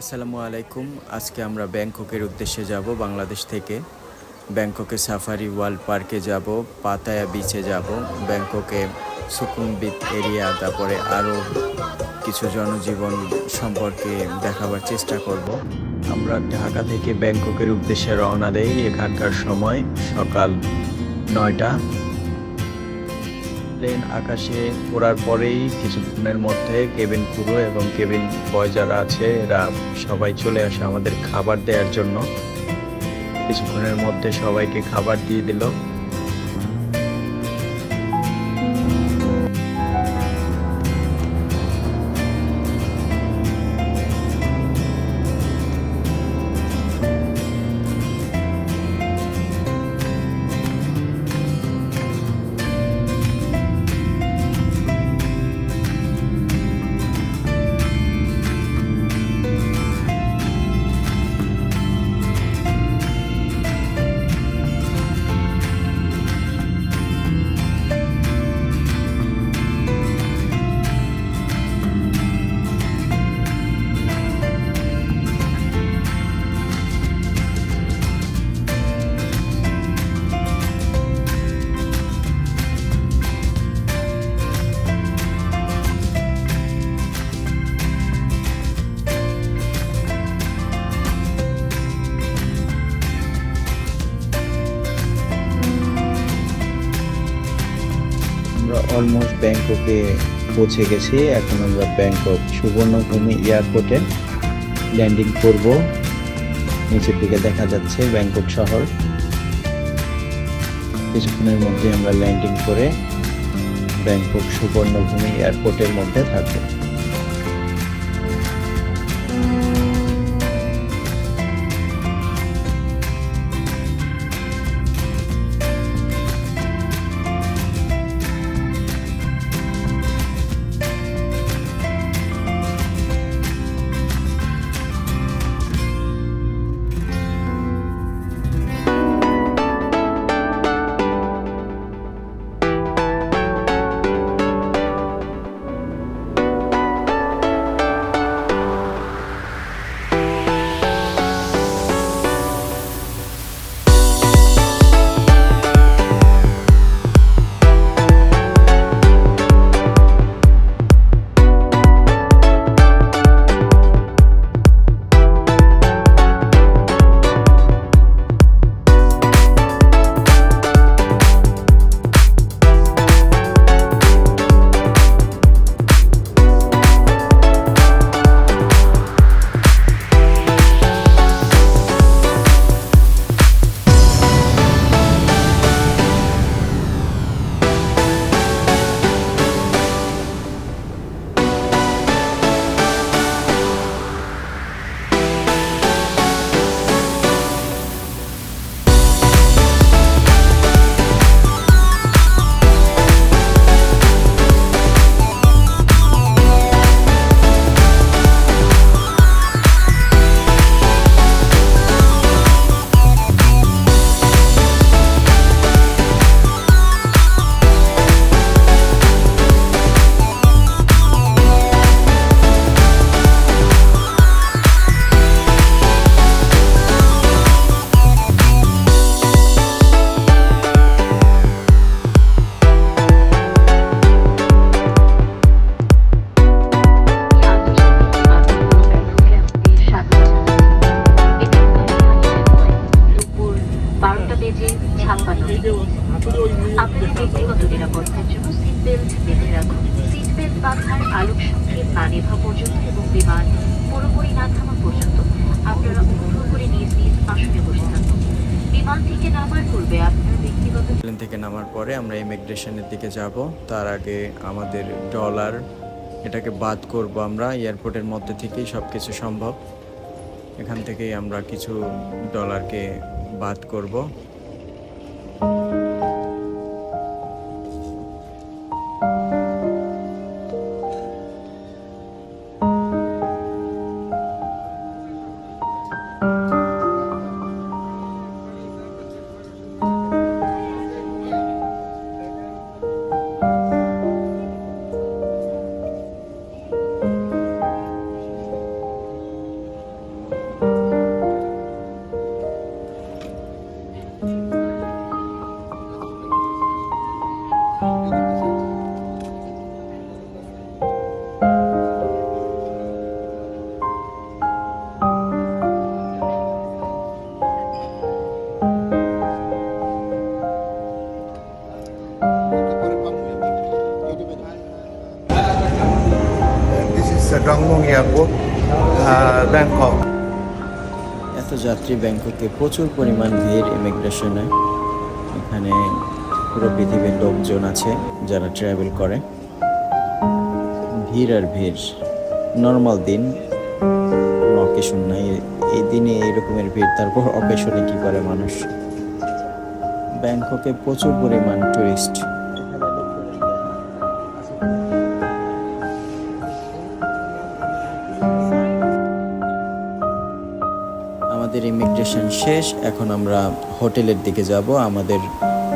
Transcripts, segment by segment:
আসসালামু আলাইকুম। আজকে আমরা ব্যাংককের উদ্দেশ্যে যাব বাংলাদেশ থেকে। ব্যাংককে সাফারি ওয়ার্ল্ড পার্কে যাব, পাতায়া বিচে যাব, ব্যাংককে সুকুমবিত এরিয়া, তারপরে আরও কিছু জনজীবন সম্পর্কে দেখাবার চেষ্টা করব। আমরা ঢাকা থেকে ব্যাংককের উদ্দেশ্যে রওনা দেই এখানকার সময় সকাল নয়টা। প্লেন আকাশে ওড়ার পরেই কিছুক্ষণের মধ্যে কেবিন পুরো এবং কেবিন বয় যারা আছে, এরা সবাই চলে আসে আমাদের খাবার দেওয়ার জন্য। কিছুক্ষণের মধ্যে সবাইকে খাবার দিয়ে দিল। অলমোস্ট ব্যাংককে পৌঁছে গেছি। এখন আমরা ব্যাংকক সুবর্ণভূমি এয়ারপোর্টে ল্যান্ডিং করব। নিচের দিকে দেখা যাচ্ছে ব্যাংকক শহর। কিছুক্ষণের মধ্যে আমরা ল্যান্ডিং করে ব্যাংকক সুবর্ণভূমি এয়ারপোর্টের মধ্যে থাকব। যাব, তার আগে আমাদের ডলার এটাকে বাদ করব আমরা এয়ারপোর্টের মধ্যে থেকেই সব কিছু সম্ভব। এখান থেকেই আমরা কিছু ডলারকে বাদ করব। Airport, uh, Bangkok. এত যাত্রী ব্যাংককে প্রচুর পরিমাণ ভিড় ইমিগ্রেশনে এখানে পুরো পৃথিবীর লোকজন আছে যারা ট্রাভেল করে ভিড় আর ভিড় নর্মাল দিন অকেশন নাই এই দিনে এই রকমের ভিড় তারপর অকেশনে কি করে মানুষ ব্যাংককে প্রচুর পরিমাণ টুরিস্ট ইমিগ্রেশন শেষ, এখন আমরা হোটেলের দিকে যাব। আমাদের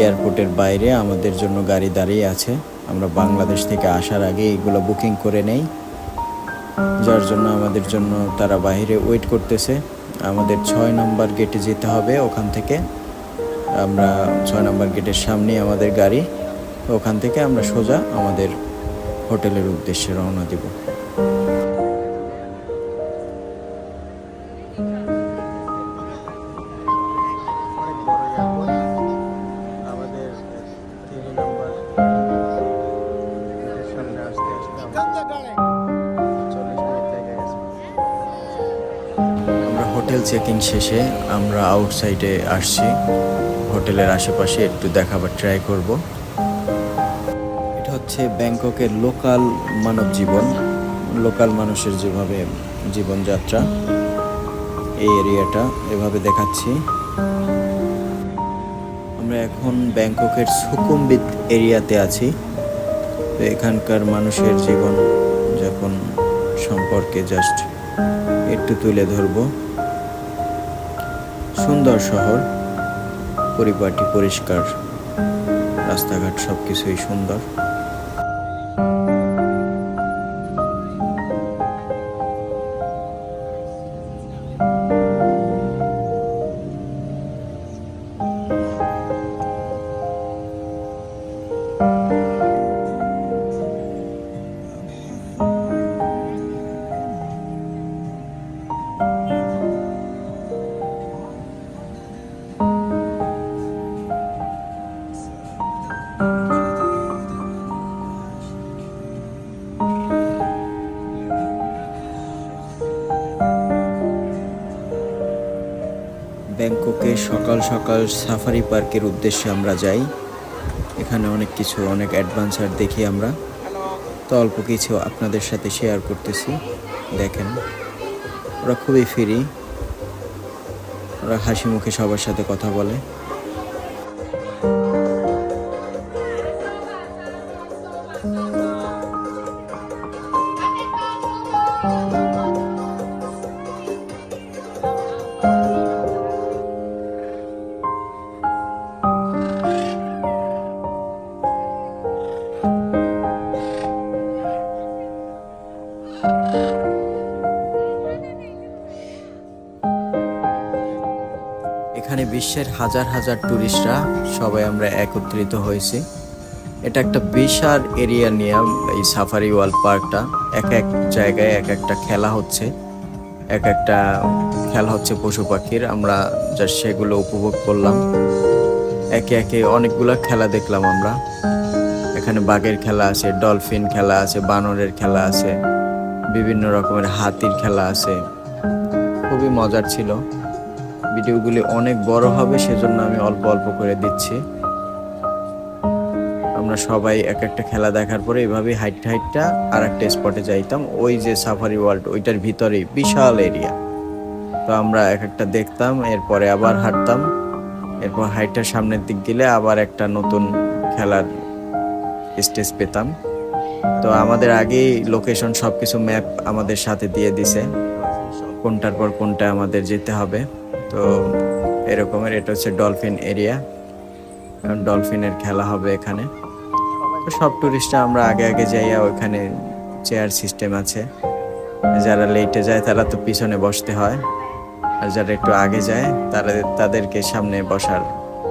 এয়ারপোর্টের বাইরে, আমাদের জন্য গাড়ি দাঁড়িয়ে আছে। আমরা বাংলাদেশ থেকে আসার আগে এগুলো বুকিং করে নেই। যার জন্য আমাদের জন্য তারা বাইরে ওয়েট করতেছে। আমাদের ছয় নম্বর গেটে যেতে হবে ওখান থেকে। আমরা ছয় নম্বর গেটের সামনেই আমাদের গাড়ি। ওখান থেকে আমরা সোজা আমাদের হোটেলের উদ্দেশ্যে রওনা দিব। আমরা আউটসাইডে আসছি। হোটেলের আশেপাশে একটু দেখাবার ট্রাই করব। এটা হচ্ছে ব্যাংককের লোকাল মানব জীবন। লোকাল মানুষের যেভাবে জীবনযাত্রা, এই এরিয়াটা এভাবে দেখাচ্ছি। আমরা এখন ব্যাংককের সুকুম্বিত এরিয়াতে আছি। তো এখানকার মানুষের জীবন যখন সম্পর্কে জাস্ট একটু তুলে ধরব। সুন্দর শহর পরিপাটি পরিষ্কার রাস্তাঘাট সব কিছুই সুন্দর। ব্যাংককে সকাল সকাল সাফারি পার্কের উদ্দেশ্যে আমরা যাই। এখানে অনেক কিছু, অনেক অ্যাডভেঞ্চার দেখি আমরা। তো অল্প কিছু আপনাদের সাথে শেয়ার করতেছি। দেখেন, ওরা খুবই ফিরি ওরা হাসি মুখে সবার সাথে কথা বলে। বিশ্বের হাজার হাজার ট্যুরিস্টরা সবাই আমরা একত্রিত হয়েছি। এটা একটা বিশাল এরিয়া নিয়ে এই সাফারি ওয়ার্ল্ড পার্কটা। এক এক জায়গায় এক একটা খেলা হচ্ছে। এক একটা খেলা হচ্ছে পশু পাখির। আমরা জাস্ট সেগুলো উপভোগ করলাম। একে একে অনেকগুলো খেলা দেখলাম আমরা। এখানে বাঘের খেলা আছে, ডলফিন খেলা আছে, বানরের খেলা আছে, বিভিন্ন রকমের হাতির খেলা আছে। খুবই মজার ছিল। ভিডিওগুলি অনেক বড় হবে, সেজন্য আমি অল্প অল্প করে দিচ্ছি। আমরা সবাই এক একটা খেলা দেখার পরে এভাবে হাইটটা হাইটটা আর একটা স্পটে যাইতাম। ওই যে সাফারি ওয়ার্ল্ড ওইটার ভিতরেই বিশাল এরিয়া তো আমরা এক একটা দেখতাম, এরপরে আবার হাঁটতাম। এরপর হাইটটার সামনের দিক গেলে আবার একটা নতুন খেলার স্টেজ পেতাম। তো আমাদের আগেই লোকেশন সব কিছু ম্যাপ আমাদের সাথে দিয়ে দিছে। কোনটার পর কোনটা আমাদের যেতে হবে। তো এরকমের, এটা হচ্ছে ডলফিন এরিয়া। কারণ ডলফিনের খেলা হবে এখানে। তো সব টুরিস্টরা আমরা আগে আগে যাইয়া ওইখানে চেয়ার সিস্টেম আছে। যারা লেটে যায়, তারা তো পিছনে বসতে হয়। আর যারা একটু আগে যায়, তারা, তাদেরকে সামনে বসার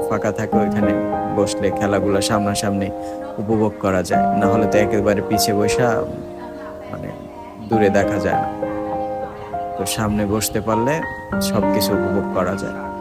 ফাঁকা থাকে ওইখানে। বসলে খেলাগুলো সামনাসামনি উপভোগ করা যায়। না হলে তো একেবারে পিছিয়ে বসা মানে দূরে দেখা যায় না। সামনে বসতে পারলে সবকিছু উপভোগ করা যায়।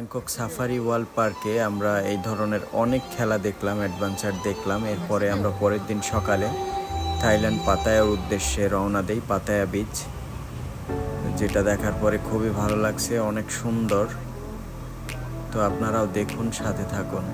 ব্যাংকক সাফারি ওয়ার্ল্ড পার্কে আমরা এই ধরনের অনেক খেলা দেখলাম অ্যাডভেঞ্চার দেখলাম। এরপরে আমরা পরের দিন সকালে থাইল্যান্ড পাতায়ার উদ্দেশ্যে রওনা দেই, পাতায়া বিচ যেটা দেখার পরে খুবই ভালো লাগছে, অনেক সুন্দর। তো আপনারাও দেখুন, সাথে থাকুন।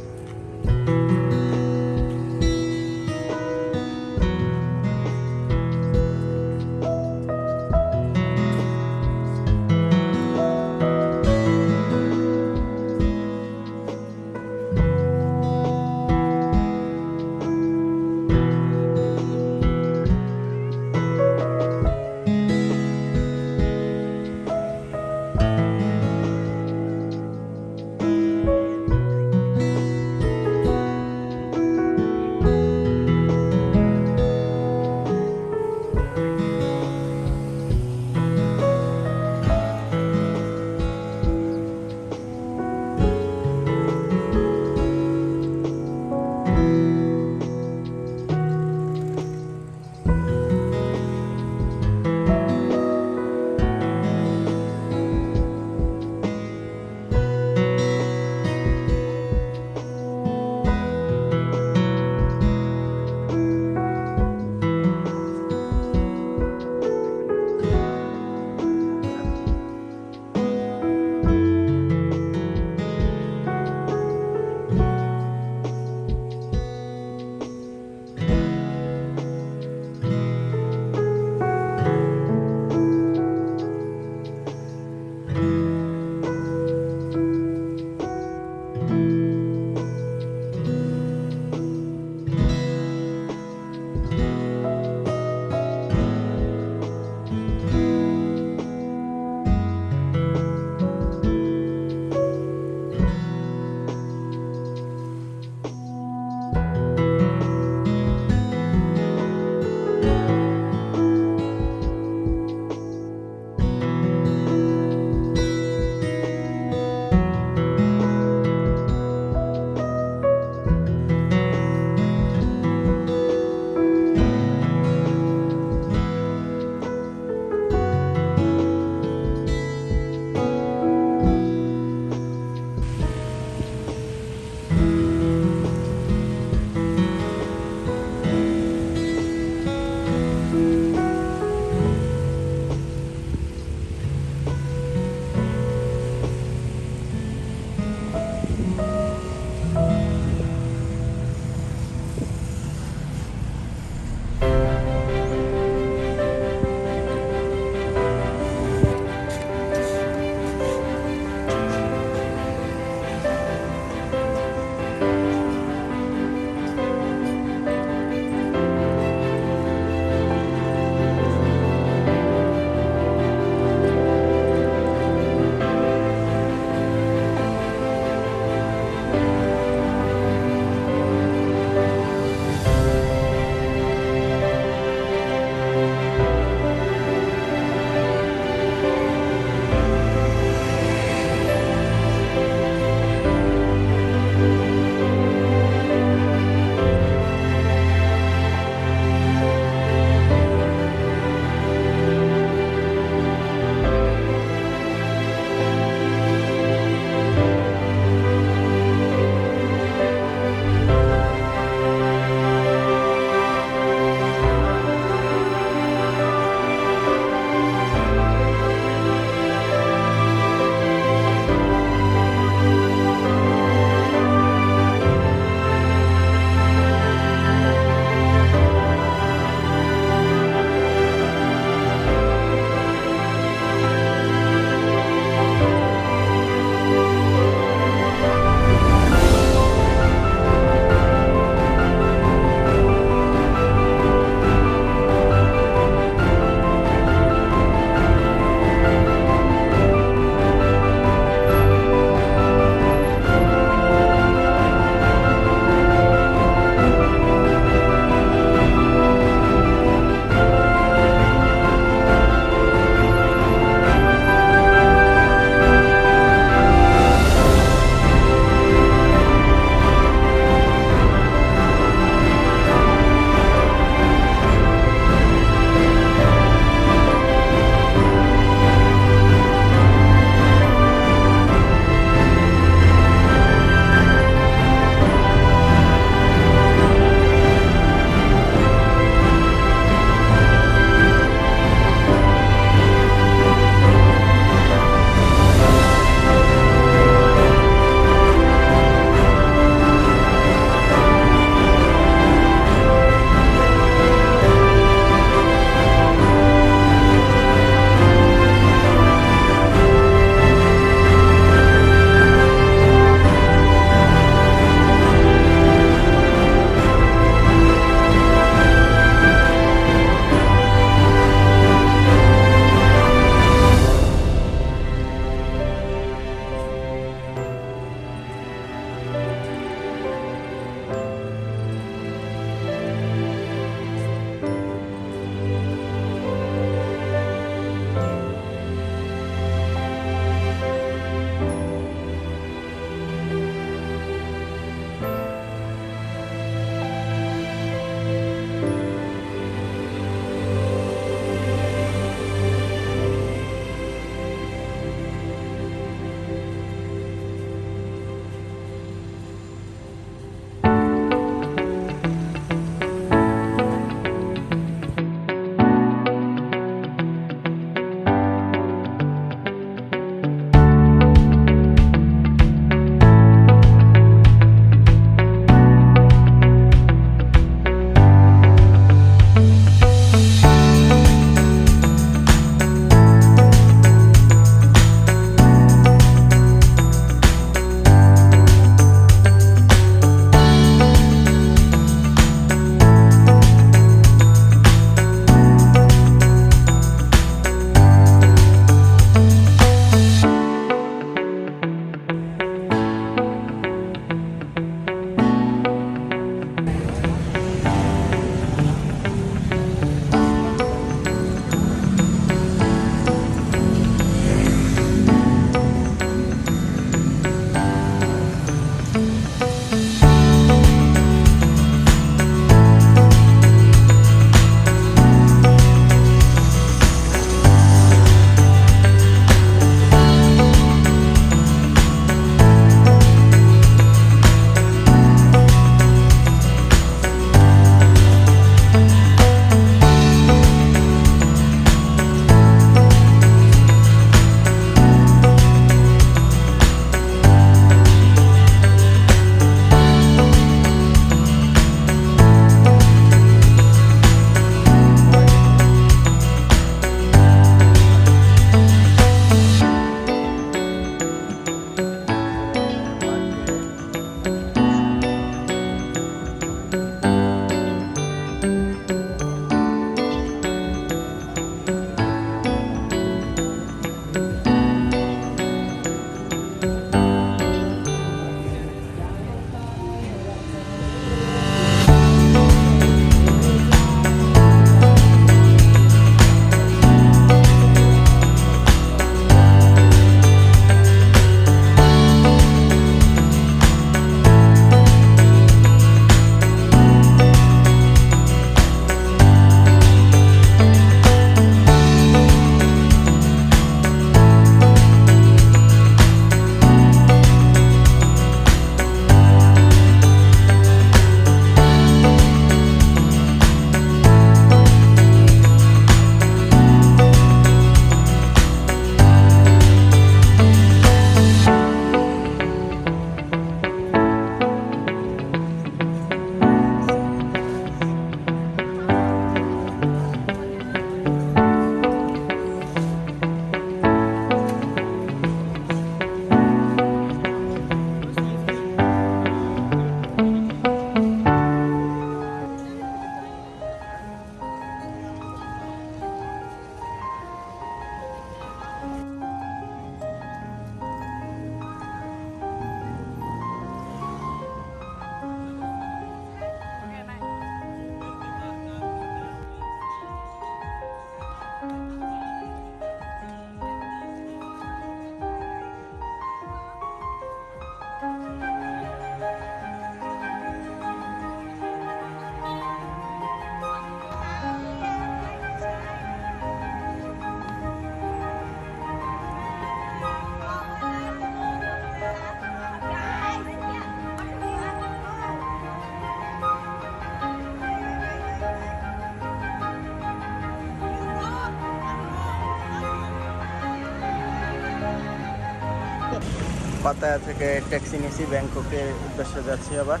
পাতায়া থেকে ট্যাক্সি নিয়েছি ব্যাংককের উদ্দেশ্যে যাচ্ছি আবার।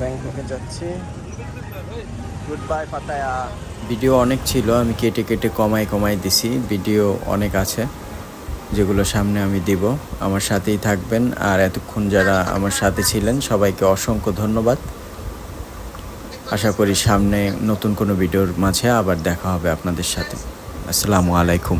ব্যাংককে যাচ্ছি। Good bye Pattaya. ভিডিও অনেক ছিল, আমি কেটে কেটে কমাই কমাই দিছি। ভিডিও অনেক আছে, যেগুলো সামনে আমি দিব। আমার সাথেই থাকবেন, আর এতক্ষণ যারা আমার সাথে ছিলেন, সবাইকে অসংখ্য ধন্যবাদ। আশা করি সামনে নতুন কোনো ভিডিওর মাঝে আবার দেখা হবে আপনাদের সাথে। আসসালামু আলাইকুম।